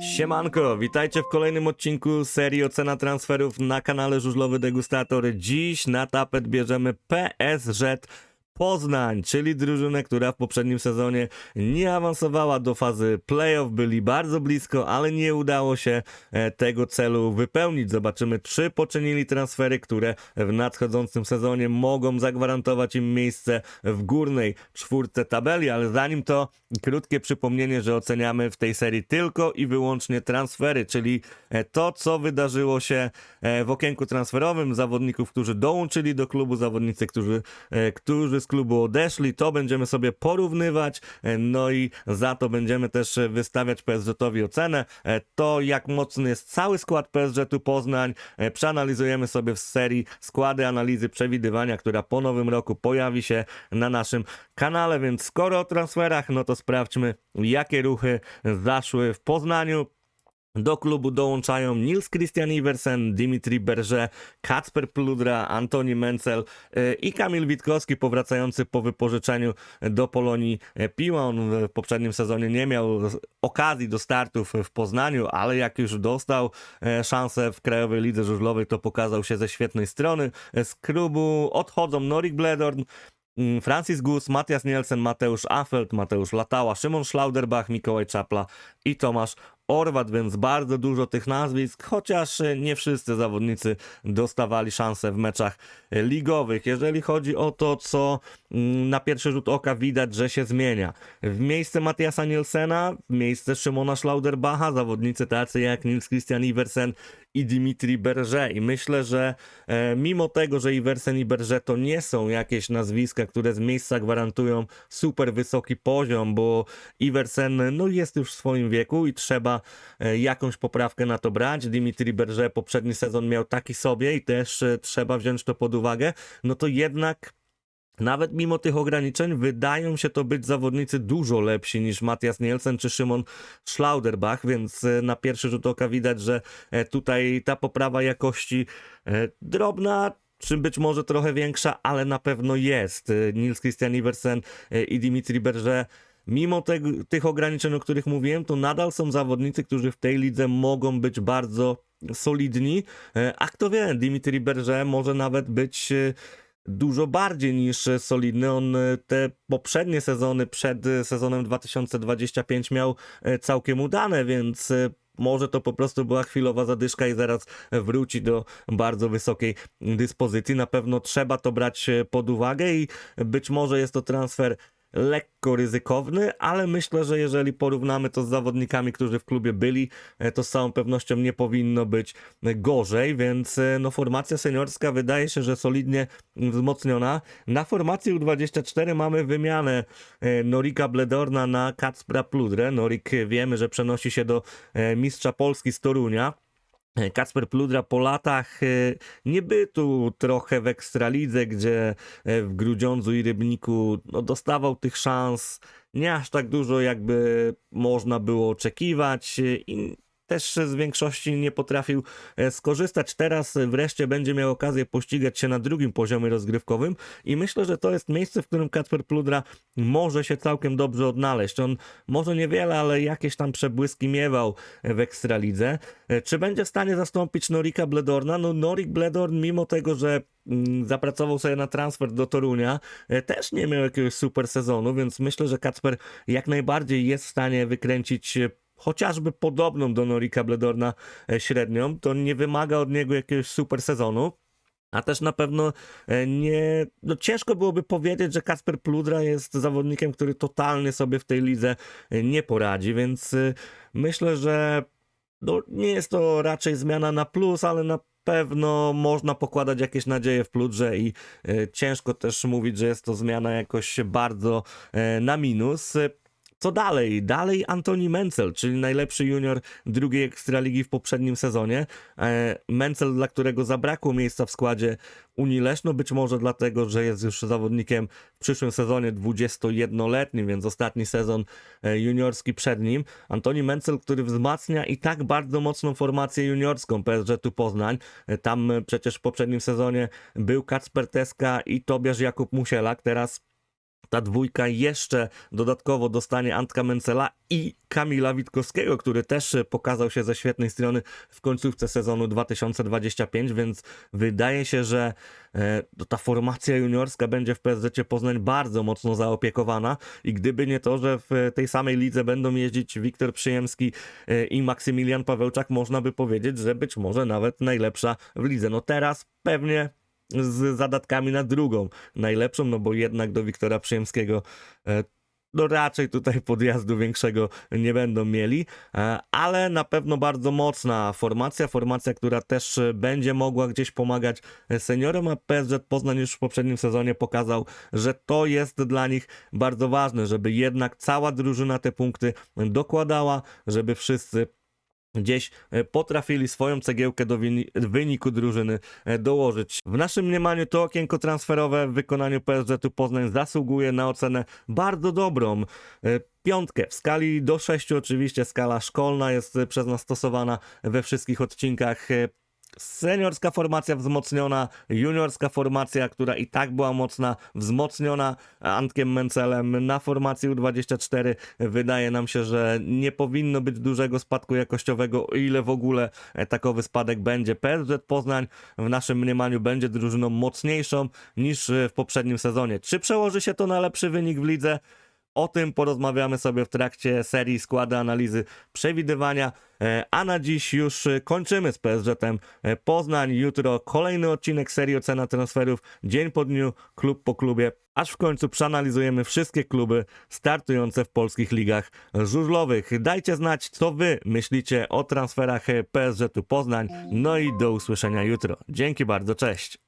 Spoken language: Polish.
Siemanko, witajcie w kolejnym odcinku serii Ocena Transferów na kanale Żużlowy Degustator. Dziś na tapet bierzemy PSG Poznań, czyli drużynę, która w poprzednim sezonie nie awansowała do fazy playoff, byli bardzo blisko, ale nie udało się e, tego celu wypełnić. Zobaczymy, czy poczynili transfery, które w nadchodzącym sezonie mogą zagwarantować im miejsce w górnej czwórce tabeli, ale zanim to krótkie przypomnienie, że oceniamy w tej serii tylko i wyłącznie transfery, czyli e, to, co wydarzyło się e, w okienku transferowym, zawodników, którzy dołączyli do klubu, zawodnicy, którzy, którzy klubu odeszli, to będziemy sobie porównywać, e, no i za to będziemy też e, wystawiać PSG-owi ocenę. E, To, jak mocny jest cały skład PSG-u Poznań, przeanalizujemy sobie w serii składy analizy przewidywania, która po nowym roku pojawi się na naszym kanale, więc skoro o transferach, no to sprawdźmy, jakie ruchy zaszły w Poznaniu. Do klubu dołączają Nils Christian Iversen, Dimitri Berger, Kacper Pludra, Antoni Mencel e, i Kamil Witkowski powracający po wypożyczeniu do Polonii e, Piła. On w poprzednim sezonie nie miał okazji do startów w Poznaniu, ale jak już dostał e, szansę w Krajowej Lidze Żużlowej, to pokazał się ze świetnej strony. Z klubu odchodzą Norik Bledorn, Mm, Francis Gus, Matthias Nielsen, Mateusz Affelt, Mateusz Latała, Szymon Schlauderbach, Mikołaj Czapla i Tomasz Orwat, więc bardzo dużo tych nazwisk, chociaż e, nie wszyscy zawodnicy dostawali szansę w meczach e, ligowych. Jeżeli chodzi o to, co mm, na pierwszy rzut oka widać, że się zmienia. W miejsce Mattiasa Nielsena, w miejsce Szymona Schlauderbacha, zawodnicy tacy jak Nils Christian Iversen i Dimitri Berger. I myślę, że e, mimo tego, że Iversen i Berger to nie są jakieś nazwiska, które z miejsca gwarantują super wysoki poziom, bo Iversen no, jest już w swoim wieku i trzeba e, jakąś poprawkę na to brać. Dimitri Berger poprzedni sezon miał taki sobie i też e, trzeba wziąć to pod uwagę. No to jednak nawet mimo tych ograniczeń wydają się to być zawodnicy dużo lepsi niż Matthias Nielsen czy Szymon Schlauderbach, więc e, na pierwszy rzut oka widać, że tutaj ta poprawa jakości drobna, czy być może trochę większa, ale na pewno jest. Nils Christian Iversen i Dimitri Berger Mimo tego, tych ograniczeń, o których mówiłem, to nadal są zawodnicy, którzy w tej lidze mogą być bardzo solidni. E, A kto wie, Dimitri Berger może nawet być e, dużo bardziej niż solidny. On e, te poprzednie sezony przed sezonem 2025 miał całkiem udane, więc może to po prostu była chwilowa zadyszka i zaraz wróci do bardzo wysokiej dyspozycji. Na pewno trzeba to brać pod uwagę i być może jest to transfer lekko ryzykowny, ale myślę, że jeżeli porównamy to z zawodnikami, którzy w klubie byli, e, to z całą pewnością nie powinno być gorzej, więc e, no formacja seniorska wydaje się, że solidnie wzmocniona. Na formacji U24 mamy wymianę e, Norika Bledorna na Kacpra Pludrę. Norik wiemy, że przenosi się do mistrza Polski z Torunia. Kacper Pludra po latach e, niebytu trochę w Ekstralidze, gdzie e, w Grudziądzu i Rybniku no, dostawał tych szans. Nie aż tak dużo, jakby można było oczekiwać e, i też z większości nie potrafił e, skorzystać. Teraz e, wreszcie będzie miał okazję pościgać się na drugim poziomie rozgrywkowym i myślę, że to jest miejsce, w którym Kacper Pludra może się całkiem dobrze odnaleźć. On może niewiele, ale jakieś tam przebłyski miewał w Ekstralidze. E, Czy będzie w stanie zastąpić Norika Bledorna? No Norik Bledorn, mimo tego, że mm, zapracował sobie na transfer do Torunia, e, też nie miał jakiegoś super sezonu, więc myślę, że Kacper jak najbardziej jest w stanie wykręcić e, chociażby podobną do Norika Bledorna e, średnią. To nie wymaga od niego jakiegoś super sezonu. A też na pewno e, nie. No ciężko byłoby powiedzieć, że Kasper Pludra jest zawodnikiem, który totalnie sobie w tej lidze e, nie poradzi, więc myślę, że no, nie jest to raczej zmiana na plus, ale na pewno można pokładać jakieś nadzieje w Pludrze i ciężko też mówić, że jest to zmiana jakoś bardzo na minus. Co dalej? Dalej Antoni Mencel, czyli najlepszy junior drugiej Ekstraligi w poprzednim sezonie. E, Mencel, dla którego zabrakło miejsca w składzie Unii Leszno, być może dlatego, że jest już zawodnikiem w przyszłym sezonie 21-letnim, więc ostatni sezon e, juniorski przed nim. Antoni Mencel, który wzmacnia i tak bardzo mocną formację juniorską PSG tu Poznań. E, Tam przecież w poprzednim sezonie był Kacper Teska i Tobiasz Jakub Musielak, teraz ta dwójka jeszcze dodatkowo dostanie Antka Mencela i Kamila Witkowskiego, który też pokazał się ze świetnej strony w końcówce sezonu 2025, więc wydaje się, że e, no, ta formacja juniorska będzie w PSZ Poznań bardzo mocno zaopiekowana i gdyby nie to, że w tej samej lidze będą jeździć Wiktor Przyjemski e, i Maksymilian Pawełczak, można by powiedzieć, że być może nawet najlepsza w lidze. No teraz pewnie z zadatkami na drugą najlepszą, no bo jednak do Wiktora Przyjemskiego e, no raczej tutaj podjazdu większego nie będą mieli, e, ale na pewno bardzo mocna formacja, formacja, która też e, będzie mogła gdzieś pomagać seniorom, a PSZ Poznań już w poprzednim sezonie pokazał, że to jest dla nich bardzo ważne, żeby jednak cała drużyna te punkty dokładała, żeby wszyscy gdzieś e, potrafili swoją cegiełkę do wyniku drużyny e, dołożyć. W naszym mniemaniu to okienko transferowe w wykonaniu PSZ-u Poznań zasługuje na ocenę bardzo dobrą. E, Piątkę w skali do 6 oczywiście skala szkolna jest przez nas stosowana we wszystkich odcinkach. Seniorska formacja wzmocniona, juniorska formacja, która i tak była mocna, wzmocniona Antkiem Mencelem na formacji U24. Wydaje nam się, że nie powinno być dużego spadku jakościowego, ile w ogóle e, takowy spadek będzie. PSZ Poznań w naszym mniemaniu będzie drużyną mocniejszą niż e, w poprzednim sezonie. Czy przełoży się to na lepszy wynik w lidze? O tym porozmawiamy sobie w trakcie serii składy analizy przewidywania. E, A na dziś już kończymy z PSZ-em e, Poznań. Jutro kolejny odcinek serii ocena transferów. Dzień po dniu, klub po klubie. Aż w końcu przeanalizujemy wszystkie kluby startujące w polskich ligach żużlowych. Dajcie znać, co wy myślicie o transferach PSZ-u Poznań. No i do usłyszenia jutro. Dzięki bardzo, cześć.